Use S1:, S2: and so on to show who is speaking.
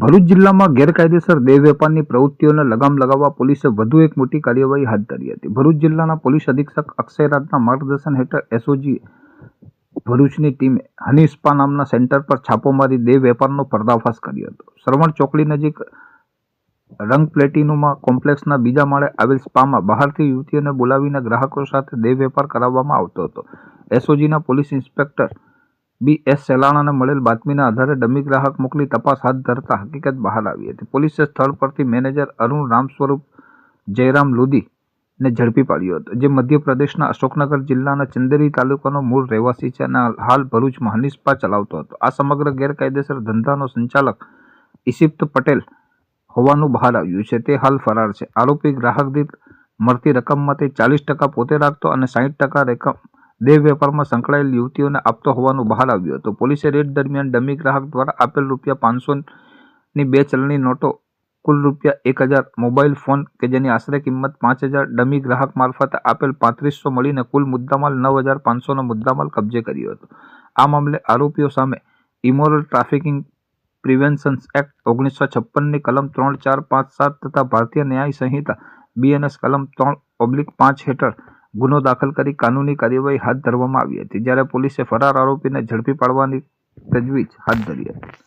S1: ભરૂચ જિલ્લામાં ગેરકાયદેસર દેહ વેપારની પ્રવૃત્તિઓને લગામ લગાવવા પોલીસે વધુ એક મોટી કાર્યવાહી હાથ ધરી હતી. ભરૂચ જિલ્લાના પોલીસ અધિક્ષક અક્ષય રાજના માર્ગદર્શન હેઠળ એસઓજી ભરૂચની ટીમે હની સ્પા નામના સેન્ટર પર છાપો મારી દેહ વેપારનો પર્દાફાશ કર્યો હતો. શ્રવણ ચોકડી નજીક રંગ પ્લેટિનુમાં કોમ્પ્લેક્સના બીજા માળે આવેલ સ્પામાં બહારથી યુવતીઓને બોલાવીને ગ્રાહકો સાથે દેહ વેપાર કરાવવામાં આવતો હતો. એસઓજીના પોલીસ ઇન્સ્પેક્ટર બી એસ સેલાણાને મળેલ બાતમીના આધારે ડમી ગ્રાહક મોકલી તપાસ હાથ ધરતા હકીકત બહાર આવી હતી. પોલીસે સ્થળ પરથી મેનેજર અરુણ રામસ્વરૂપ જયરામ લોધી ને ઝડપી પાડ્યો હતો, જે મધ્યપ્રદેશના અશોકનગર જિલ્લાના ચંદેરી તાલુકાનો મૂળ રહેવાસી છે અને હાલ ભરૂચમાં હનીસ્પા ચલાવતો હતો. આ સમગ્ર ગેરકાયદેસર ધંધાનો સંચાલક ઇશિપ્ત પટેલ હોવાનું બહાર આવ્યું છે. તે હાલ ફરાર છે. આરોપી ગ્રાહક દીઠ મળતી રકમમાંથી ચાલીસ ટકા પોતે રાખતો અને સાહીઠ ટકા રકમ દેહ વેપારમાં સંકળાયેલ યુવતીઓને આપતો હોવાનું બહાર આવ્યું હતું. પોલીસે રેડ દરમિયાન ડમી ગ્રાહક દ્વારા આપેલ રૂપિયા પાંચસોની બે ચલણી નોટો, કુલ રૂપિયા એક હજાર મોબાઈલ ફોન કે જેની આશરે કિંમત પાંચ હજાર ડમી ગ્રાહક મારફતે આપેલ પાંત્રીસો મળીને કુલ મુદ્દામાલ નવ હજાર પાંચસોનો મુદ્દામાલ કબજે કર્યો હતો. આ મામલે આરોપીઓ સામે ઇમોરલ ટ્રાફિકિંગ પ્રિવેન્શન્સ એક્ટ ઓગણીસો છપ્પનની કલમ ત્રણ ચાર પાંચ સાત તથા ભારતીય ન્યાય સંહિતા બીએનએસ કલમ ત્રણ ઓબ્લિક પાંચ હેઠળ ગુનો દાખલ કરી કાનૂની કાર્યવાહી હાથ ધરવામાં આવી હતી, જ્યારે પોલીસે ફરાર આરોપીને ઝડપી પાડવાની તજવીજ હાથ ધરી હતી.